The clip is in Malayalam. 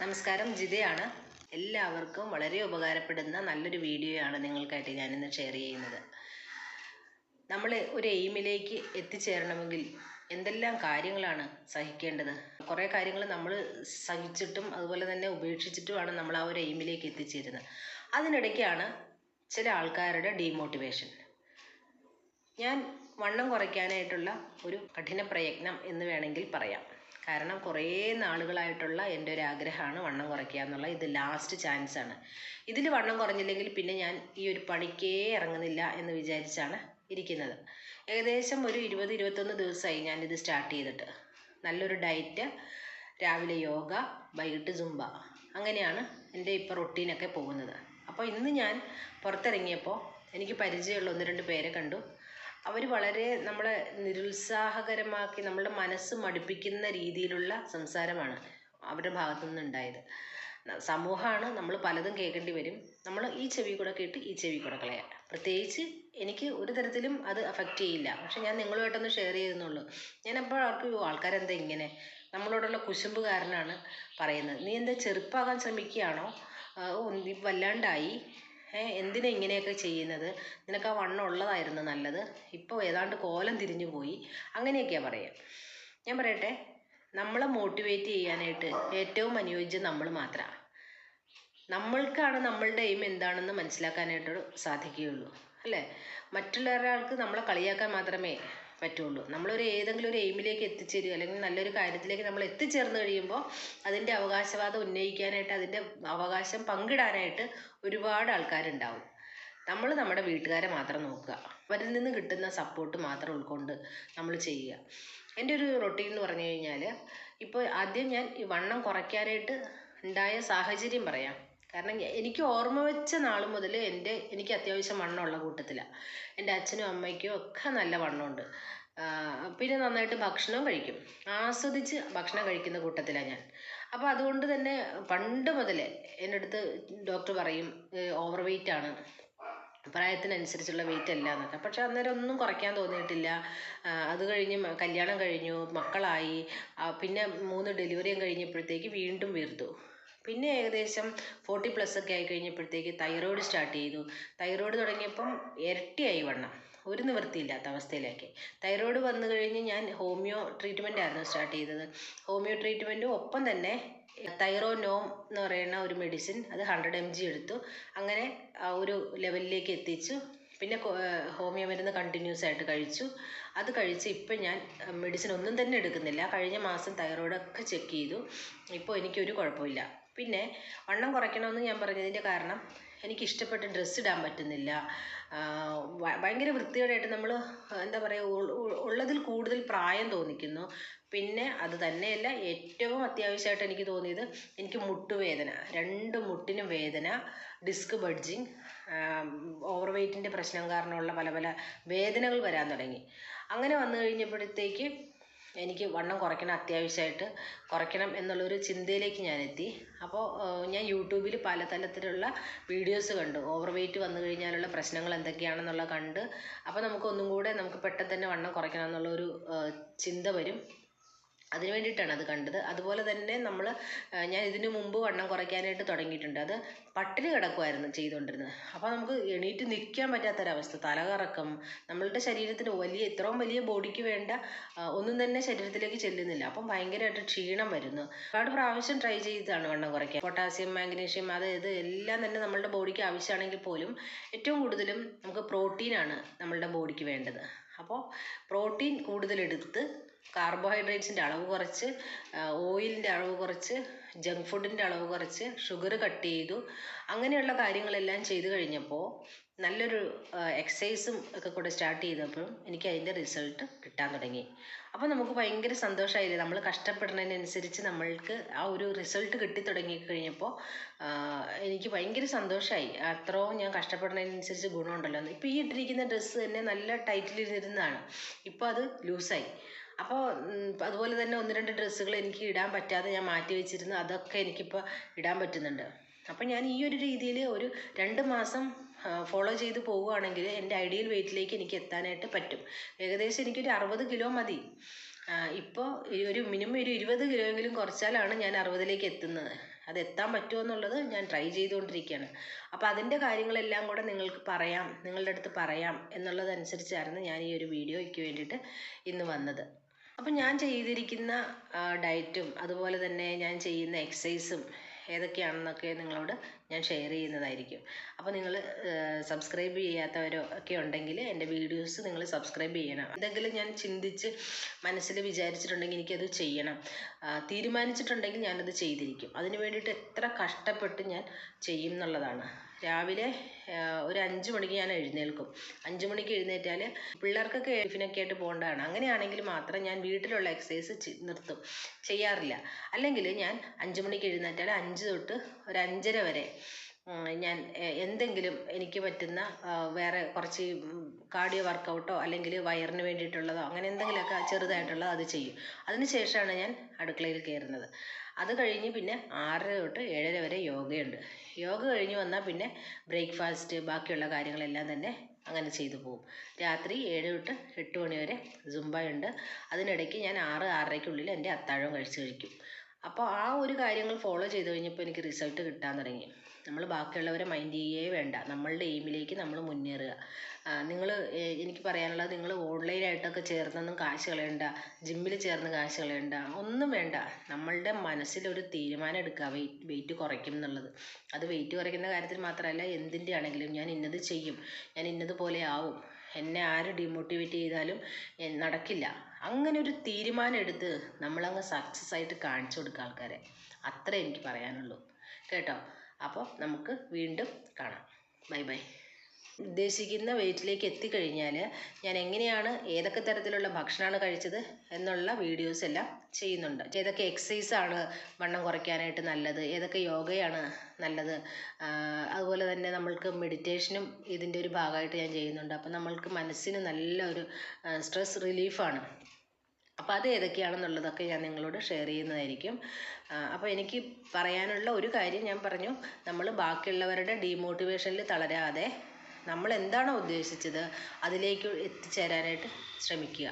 നമസ്കാരം ജിതയാണ്. എല്ലാവർക്കും വളരെ ഉപകാരപ്പെടുന്ന നല്ലൊരു വീഡിയോയാണ് നിങ്ങൾക്കായിട്ട് ഞാനിന്ന് ഷെയർ ചെയ്യുന്നത്. നമ്മൾ ഒരു എയിമിലേക്ക് എത്തിച്ചേരണമെങ്കിൽ എന്തെല്ലാം കാര്യങ്ങളാണ് സഹിക്കേണ്ടത്? കുറേ കാര്യങ്ങൾ നമ്മൾ സഹിച്ചിട്ടും അതുപോലെ തന്നെ ഉപേക്ഷിച്ചിട്ടുമാണ് നമ്മൾ ആ ഒരു എയിമിലേക്ക് എത്തിച്ചേരുന്നത്. അതിനിടയ്ക്കാണ് ചില ആൾക്കാരുടെ ഡീമോട്ടിവേഷൻ ഞാൻ വണ്ണം കുറയ്ക്കാനായിട്ടുള്ള ഒരു കഠിന പ്രയത്നം എന്ന് വേണമെങ്കിൽ പറയാം. കാരണം കുറേ നാളുകളായിട്ടുള്ള എന്റെ ഒരു ആഗ്രഹമാണ് വണ്ണം കുറയ്ക്കുക എന്നുള്ള. ഇത് ലാസ്റ്റ് ചാൻസ് ആണ്. ഇതിൽ വണ്ണം കുറഞ്ഞില്ലെങ്കിൽ പിന്നെ ഞാൻ ഈ ഒരു പണിക്കേ ഇറങ്ങുന്നില്ല എന്ന് വിചാരിച്ചാണ് ഇരിക്കുന്നത്. ഏകദേശം ഒരു ഇരുപത് ഇരുപത്തൊന്ന് ദിവസമായി ഞാനിത് സ്റ്റാർട്ട് ചെയ്തിട്ട്. നല്ലൊരു ഡയറ്റ് രാവിലെ യോഗ വൈകിട്ട് സുംബ അങ്ങനെയാണ് എന്റെ ഇപ്പോൾ റൊട്ടീനൊക്കെ പോകുന്നത്. അപ്പോൾ ഇന്ന് ഞാൻ പുറത്തിറങ്ങിയപ്പോൾ എനിക്ക് പരിചയമുള്ള ഒന്ന് രണ്ട് പേരെ കണ്ടു. അവർ വളരെ നമ്മളെ നിരുത്സാഹകരമാക്കി നമ്മളുടെ മനസ്സ് മടുപ്പിക്കുന്ന രീതിയിലുള്ള സംസാരമാണ് അവരുടെ ഭാഗത്തു നിന്നുണ്ടായത് സമൂഹമാണ് നമ്മൾ പലതും കേൾക്കേണ്ടി വരും. നമ്മൾ ഈ ചെവി കൂടെ കേട്ട് ഈ ചെവി കൂടെ കളയാം. പ്രത്യേകിച്ച് എനിക്ക് ഒരു തരത്തിലും അത് അഫക്റ്റ് ചെയ്യില്ല. പക്ഷെ ഞാൻ നിങ്ങളുമായിട്ടൊന്ന് ഷെയർ ചെയ്യുന്നുള്ളൂ. ഞാൻ അപ്പോൾ അവർക്ക് ആൾക്കാരെന്താ ഇങ്ങനെ? നമ്മളോടുള്ള കുശുമ്പ് കാരനാണ് പറയുന്നത്. നീ എന്താ ചെറുപ്പാകാൻ ശ്രമിക്കുകയാണോ? വല്ലാണ്ടായി. എന്തിനാ ഇങ്ങനെയൊക്കെ ചെയ്യുന്നത്? നിനക്ക് ആ വണ്ണം ഉള്ളതായിരുന്നു നല്ലത്. ഇപ്പോൾ ഏതാണ്ട് കോലം തിരിഞ്ഞു പോയി. അങ്ങനെയൊക്കെയാണ് പറയുക ഞാൻ പറയട്ടെ നമ്മളെ മോട്ടിവേറ്റ് ചെയ്യാനായിട്ട് ഏറ്റവും അനുയോജ്യം നമ്മൾ മാത്രമാണ് നമ്മൾക്കാണ് നമ്മളുടെ എയിം എന്താണെന്ന് മനസ്സിലാക്കാനായിട്ട് സാധിക്കുകയുള്ളൂ. അല്ലേ? മറ്റുള്ള ഒരാൾക്ക് നമ്മളെ കളിയാക്കാൻ മാത്രമേ പറ്റുള്ളൂ. നമ്മളൊരു ഏതെങ്കിലും ഒരു എയിമിലേക്ക് എത്തിച്ചേരുക അല്ലെങ്കിൽ നല്ലൊരു കാര്യത്തിലേക്ക് നമ്മൾ എത്തിച്ചേർന്ന് കഴിയുമ്പോൾ അതിന്റെ അവകാശവാദം ഉന്നയിക്കാനായിട്ട് അതിന്റെ അവകാശം പങ്കിടാനായിട്ട് ഒരുപാട് ആൾക്കാരുണ്ടാവും. നമ്മൾ നമ്മുടെ വീട്ടുകാരെ മാത്രം നോക്കുക. അവരിൽ നിന്ന് കിട്ടുന്ന സപ്പോർട്ട് മാത്രം ഉൾക്കൊണ്ട് നമ്മൾ ചെയ്യുക. എന്റെ ഒരു റൊട്ടീൻ എന്ന് പറഞ്ഞു കഴിഞ്ഞാൽ ഇപ്പോൾ ആദ്യം ഞാൻ ഈ വണ്ണം കുറയ്ക്കാനായിട്ട് ഉണ്ടായ സാഹചര്യം പറയാം. കാരണം എനിക്ക് ഓർമ്മ വെച്ച നാൾ മുതൽ എന്റെ എനിക്ക് അത്യാവശ്യം വണ്ണമുള്ള കൂട്ടത്തിലാണ് എന്റെ അച്ഛനും അമ്മയ്ക്കും ഒക്കെ നല്ല വണ്ണമുണ്ട്. പിന്നെ നന്നായിട്ട് ഭക്ഷണവും കഴിക്കും. ആസ്വദിച്ച് ഭക്ഷണം കഴിക്കുന്ന കൂട്ടത്തിലാണ് ഞാൻ. അപ്പോൾ അതുകൊണ്ട് തന്നെ പണ്ട് മുതലേ എന്റെ അടുത്ത് ഡോക്ടർ പറയും ഓവർ വെയിറ്റ് ആണ്. പ്രായത്തിനനുസരിച്ചുള്ള വെയിറ്റ് അല്ല എന്നൊക്കെ. പക്ഷെ അന്നേരം ഒന്നും കുറയ്ക്കാൻ തോന്നിയിട്ടില്ല. അത് കഴിഞ്ഞ് കല്യാണം കഴിഞ്ഞു മക്കളായി. പിന്നെ മൂന്ന് ഡെലിവറിയും കഴിഞ്ഞപ്പോഴത്തേക്ക് വീണ്ടും വീർത്തു പിന്നെ ഏകദേശം ഫോർട്ടി പ്ലസ് ഒക്കെ ആയി കഴിഞ്ഞപ്പോഴത്തേക്ക് തൈറോയ്ഡ് സ്റ്റാർട്ട് ചെയ്തു. തൈറോയ്ഡ് തുടങ്ങിയപ്പം ഇരട്ടിയായി വണ്ണം. ഒരു നിവൃത്തിയില്ലാത്ത അവസ്ഥയിലേക്ക്. തൈറോയ്ഡ് വന്നു കഴിഞ്ഞ് ഞാൻ ഹോമിയോ ട്രീറ്റ്മെന്റ് ആയിരുന്നു സ്റ്റാർട്ട് ചെയ്തത്. ഹോമിയോ ട്രീറ്റ്മെന്റും ഒപ്പം തന്നെ തൈറോനോം എന്ന് പറയുന്ന ഒരു മെഡിസിൻ അത് ഹൺഡ്രഡ് എം ജി എടുത്തു. അങ്ങനെ ആ ഒരു ലെവലിലേക്ക് എത്തിച്ചു. പിന്നെ ഹോമിയോ മരുന്ന് കണ്ടിന്യൂസ് ആയിട്ട് കഴിച്ചു. അത് കഴിച്ച് ഇപ്പം ഞാൻ മെഡിസിൻ ഒന്നും തന്നെ എടുക്കുന്നില്ല. കഴിഞ്ഞ മാസം തൈറോയ്ഡൊക്കെ ചെക്ക് ചെയ്തു. ഇപ്പോൾ എനിക്കൊരു കുഴപ്പമില്ല. പിന്നെ വണ്ണം കുറയ്ക്കണമെന്ന് ഞാൻ പറഞ്ഞതിന്റെ കാരണം എനിക്ക് ഇഷ്ടപ്പെട്ട ഡ്രസ്സ് ഇടാൻ പറ്റുന്നില്ല. ഭയങ്കര വൃത്തികേടായിട്ട് നമ്മൾ എന്താ പറയുക ഉള്ളതിൽ കൂടുതൽ പ്രായം തോന്നിക്കുന്നു. പിന്നെ അത് തന്നെയല്ല ഏറ്റവും അത്യാവശ്യമായിട്ട് എനിക്ക് തോന്നിയത് എനിക്ക് മുട്ടുവേദന രണ്ട് മുട്ടിനും വേദന ഡിസ്ക് ബഡ്ജിങ് ഓവർ വെയ്റ്റിന്റെ പ്രശ്നം കാരണമുള്ള പല പല വേദനകൾ വരാൻ തുടങ്ങി. അങ്ങനെ വന്നു കഴിഞ്ഞപ്പോഴത്തേക്ക് എനിക്ക് വണ്ണം കുറയ്ക്കണം അത്യാവശ്യമായിട്ട് കുറയ്ക്കണം എന്നുള്ളൊരു ചിന്തയിലേക്ക് ഞാൻ എത്തി അപ്പോൾ ഞാൻ യൂട്യൂബിൽ പല തലത്തിലുള്ള വീഡിയോസ് കണ്ടു. ഓവർ വെയിറ്റ് വന്നു കഴിഞ്ഞാലുള്ള പ്രശ്നങ്ങൾ എന്തൊക്കെയാണെന്നുള്ള കണ്ട്. അപ്പോൾ നമുക്ക് ഒന്നും കൂടെ നമുക്ക് പെട്ടെന്ന് തന്നെ വണ്ണം കുറയ്ക്കണം എന്നുള്ളൊരു ചിന്ത വരും. അതിന് വേണ്ടിയിട്ടാണ് അത് കണ്ടത്. അതുപോലെ തന്നെ നമ്മൾ ഞാൻ ഇതിനു മുമ്പ് വണ്ണം കുറയ്ക്കാനായിട്ട് തുടങ്ങിയിട്ടുണ്ട്. അത് പട്ടിണി കിടക്കുമായിരുന്നു ചെയ്തുകൊണ്ടിരുന്നത്. അപ്പോൾ നമുക്ക് എണീറ്റ് നിൽക്കാൻ പറ്റാത്തൊരവസ്ഥ തലകറക്കം നമ്മളുടെ ശരീരത്തിന് വലിയ ഇത്രയും വലിയ ബോഡിക്ക് വേണ്ട ഒന്നും തന്നെ ശരീരത്തിലേക്ക് ചെല്ലുന്നില്ല. അപ്പം ഭയങ്കരമായിട്ട് ക്ഷീണം വരുന്നു. ഒരുപാട് പ്രാവശ്യം ട്രൈ ചെയ്താണ് വണ്ണം കുറയ്ക്കാൻ. പൊട്ടാസ്യം മാഗ്നീഷ്യം അത് ഇത് എല്ലാം തന്നെ നമ്മളുടെ ബോഡിക്ക് ആവശ്യമാണെങ്കിൽ പോലും ഏറ്റവും കൂടുതലും നമുക്ക് പ്രോട്ടീനാണ് നമ്മളുടെ ബോഡിക്ക് വേണ്ടത്. അപ്പോൾ പ്രോട്ടീൻ കൂടുതലെടുത്ത് കാർബോഹൈഡ്രേറ്റ്സിന്റെ അളവ് കുറച്ച് ഓയിലിന്റെ അളവ് കുറച്ച് ജങ്ക് ഫുഡിന്റെ അളവ് കുറച്ച് ഷുഗർ കട്ട് ചെയ്തു. അങ്ങനെയുള്ള കാര്യങ്ങളെല്ലാം ചെയ്തു കഴിഞ്ഞപ്പോൾ നല്ലൊരു എക്സസൈസും ഒക്കെ കൂടെ സ്റ്റാർട്ട് ചെയ്തപ്പോഴും എനിക്ക് അതിന്റെ റിസൾട്ട് കിട്ടാൻ തുടങ്ങി. അപ്പോൾ നമുക്ക് ഭയങ്കര സന്തോഷമായില്ലേ? നമ്മൾ കഷ്ടപ്പെടുന്നതിനനുസരിച്ച് നമ്മൾക്ക് ആ ഒരു റിസൾട്ട് കിട്ടി തുടങ്ങി കഴിഞ്ഞപ്പോൾ എനിക്ക് ഭയങ്കര സന്തോഷമായി. അത്രയും ഞാൻ കഷ്ടപ്പെടുന്നതിനനുസരിച്ച് ഗുണമുണ്ടല്ലോ എന്ന്. ഇപ്പോൾ ഈ ഇട്ടിരിക്കുന്ന ഡ്രസ്സ് തന്നെ നല്ല ടൈറ്റിലിരുന്നതാണ് ഇപ്പോൾ അത് ലൂസായി അപ്പോൾ അതുപോലെ തന്നെ ഒന്ന് രണ്ട് ഡ്രസ്സുകൾ എനിക്ക് ഇടാൻ പറ്റാതെ ഞാൻ മാറ്റി വെച്ചിരുന്നു. അതൊക്കെ എനിക്കിപ്പോൾ ഇടാൻ പറ്റുന്നുണ്ട്. അപ്പം ഞാൻ ഈ ഒരു രീതിയിൽ ഒരു രണ്ട് മാസം ഫോളോ ചെയ്ത് പോവുകയാണെങ്കിൽ എന്റെ ഐഡിയൽ വെയിറ്റിലേക്ക് എനിക്ക് എത്താനായിട്ട് പറ്റും. ഏകദേശം എനിക്കൊരു അറുപത് കിലോ മതി. ഇപ്പോൾ ഒരു മിനിമം ഒരു ഇരുപത് കിലോയെങ്കിലും കുറച്ചാലാണ് ഞാൻ അറുപതിലേക്ക് എത്തുന്നത്. അത് എത്താൻ പറ്റുമോ എന്നുള്ളത് ഞാൻ ട്രൈ ചെയ്തുകൊണ്ടിരിക്കുകയാണ്. അപ്പോൾ അതിന്റെ കാര്യങ്ങളെല്ലാം കൂടെ നിങ്ങൾക്ക് പറയാം. നിങ്ങളുടെ അടുത്ത് പറയാം എന്നുള്ളതനുസരിച്ചായിരുന്നു ഞാൻ ഈ ഒരു വീഡിയോയ്ക്ക് വേണ്ടിയിട്ട് ഇന്ന് വന്നത്. അപ്പം ഞാൻ ചെയ്തിരിക്കുന്ന ഡയറ്റും അതുപോലെ തന്നെ ഞാൻ ചെയ്യുന്ന എക്സസൈസും ഏതൊക്കെയാണെന്നൊക്കെ നിങ്ങളോട് ഞാൻ ഷെയർ ചെയ്യുന്നതായിരിക്കും. അപ്പോൾ നിങ്ങൾ സബ്സ്ക്രൈബ് ചെയ്യാത്തവരോ ഒക്കെ ഉണ്ടെങ്കിൽ എന്റെ വീഡിയോസ് നിങ്ങൾ സബ്സ്ക്രൈബ് ചെയ്യണം. എന്തെങ്കിലും ഞാൻ ചിന്തിച്ച് മനസ്സിൽ വിചാരിച്ചിട്ടുണ്ടെങ്കിൽ എനിക്കത് ചെയ്യണം. തീരുമാനിച്ചിട്ടുണ്ടെങ്കിൽ ഞാനത് ചെയ്തിരിക്കും. അതിന് വേണ്ടിയിട്ട് എത്ര കഷ്ടപ്പെട്ട് ഞാൻ ചെയ്യും എന്നുള്ളതാണ്. രാവിലെ ഒരു അഞ്ച് മണിക്ക് ഞാൻ എഴുന്നേൽക്കും. അഞ്ച് മണിക്ക് എഴുന്നേറ്റാൽ പിള്ളേർക്കൊക്കെ ടിഫിനൊക്കെ ആയിട്ട് പോകേണ്ടതാണ്. അങ്ങനെയാണെങ്കിൽ മാത്രം ഞാൻ വീട്ടിലുള്ള എക്സസൈസ് നിർത്തും. ചെയ്യാറില്ല. അല്ലെങ്കിൽ ഞാൻ അഞ്ച് മണിക്ക് എഴുന്നേറ്റാൽ അഞ്ച് തൊട്ട് ഒരു അഞ്ചര വരെ ഞാൻ എന്തെങ്കിലും എനിക്ക് പറ്റുന്ന വേറെ കുറച്ച് കാർഡിയോ വർക്കൗട്ടോ അല്ലെങ്കിൽ വയറിന് വേണ്ടിയിട്ടുള്ളതോ അങ്ങനെ എന്തെങ്കിലുമൊക്കെ ചെറുതായിട്ടുള്ളത് അത് ചെയ്യും. അതിനുശേഷമാണ് ഞാൻ അടുക്കളയിൽ കയറുന്നത്. അത് കഴിഞ്ഞ് പിന്നെ ആറര തൊട്ട് ഏഴര വരെ യോഗയുണ്ട്. യോഗ കഴിഞ്ഞ് വന്നാൽ പിന്നെ ബ്രേക്ക്ഫാസ്റ്റ് ബാക്കിയുള്ള കാര്യങ്ങളെല്ലാം തന്നെ അങ്ങനെ ചെയ്തു പോകും. രാത്രി ഏഴ് തൊട്ട് എട്ട് മണി വരെ സുംബയുണ്ട് അതിനിടയ്ക്ക് ഞാൻ ആറ് ആറരയ്ക്കുള്ളിൽ എന്റെ അത്താഴം കഴിച്ച് കഴിക്കും. അപ്പോൾ ആ ഒരു കാര്യങ്ങൾ ഫോളോ ചെയ്ത് കഴിഞ്ഞപ്പോൾ എനിക്ക് റിസൾട്ട് കിട്ടാൻ തുടങ്ങി. നമ്മൾ ബാക്കിയുള്ളവരെ മൈൻഡ് ചെയ്യേ വേണ്ട. നമ്മളുടെ എയിമിലേക്ക് നമ്മൾ മുന്നേറുക. നിങ്ങൾ എനിക്ക് പറയാനുള്ളത് നിങ്ങൾ ഓൺലൈനായിട്ടൊക്കെ ചേർന്നൊന്നും കാശ് കളയണ്ട. ജിമ്മിൽ ചേർന്ന് കാശ് കളയണ്ട. ഒന്നും വേണ്ട. നമ്മളുടെ മനസ്സിലൊരു തീരുമാനം എടുക്കുക. വെയിറ്റ് വെയിറ്റ് കുറയ്ക്കും എന്നുള്ളത്. അത് വെയിറ്റ് കുറയ്ക്കുന്ന കാര്യത്തിൽ മാത്രമല്ല എന്തിന്റെ ആണെങ്കിലും ഞാൻ ഇന്നത് ചെയ്യും. ഞാൻ ഇന്നത് പോലെ ആവും. എന്നെ ആര് ഡിമോട്ടിവേറ്റ് ചെയ്താലും നടക്കില്ല. അങ്ങനെ ഒരു തീരുമാനം എടുത്ത് നമ്മളങ്ങ് സക്സസ് ആയിട്ട് കാണിച്ചു കൊടുക്കുക ആൾക്കാരെ. അത്രേ എനിക്ക് പറയാനുള്ളൂ. കേട്ടോ? അപ്പോൾ നമുക്ക് വീണ്ടും കാണാം. Bye bye. ഉദ്ദേശിക്കുന്ന വെയിറ്റിലേക്ക് എത്തിക്കഴിഞ്ഞാൽ ഞാൻ എങ്ങനെയാണ് ഏതൊക്കെ തരത്തിലുള്ള ഭക്ഷണമാണ് കഴിച്ചത് എന്നുള്ള വീഡിയോസ് എല്ലാം ചെയ്യുന്നുണ്ട്. ഏതൊക്കെ എക്സസൈസ് ആണ് വണ്ണം കുറയ്ക്കാനായിട്ട് നല്ലത് ഏതൊക്കെ യോഗയാണ് നല്ലത് അതുപോലെ തന്നെ നമ്മൾക്ക് മെഡിറ്റേഷനും ഇതിന്റെ ഒരു ഭാഗമായിട്ട് ഞാൻ ചെയ്യുന്നുണ്ട്. അപ്പം നമ്മൾക്ക് മനസ്സിന് നല്ല ഒരു സ്ട്രെസ് റിലീഫാണ് അപ്പോൾ അത് ഏതൊക്കെയാണെന്നുള്ളതൊക്കെ ഞാൻ നിങ്ങളോട് ഷെയർ ചെയ്യുന്നതായിരിക്കും. അപ്പോൾ എനിക്ക് പറയാനുള്ള ഒരു കാര്യം ഞാൻ പറഞ്ഞു. നമ്മൾ ബാക്കിയുള്ളവരുടെ ഡീമോട്ടിവേഷനിൽ തളരാതെ നമ്മൾ എന്താണോ ഉദ്ദേശിച്ചത് അതിലേക്ക് എത്തിച്ചേരാനായിട്ട് ശ്രമിക്കുക.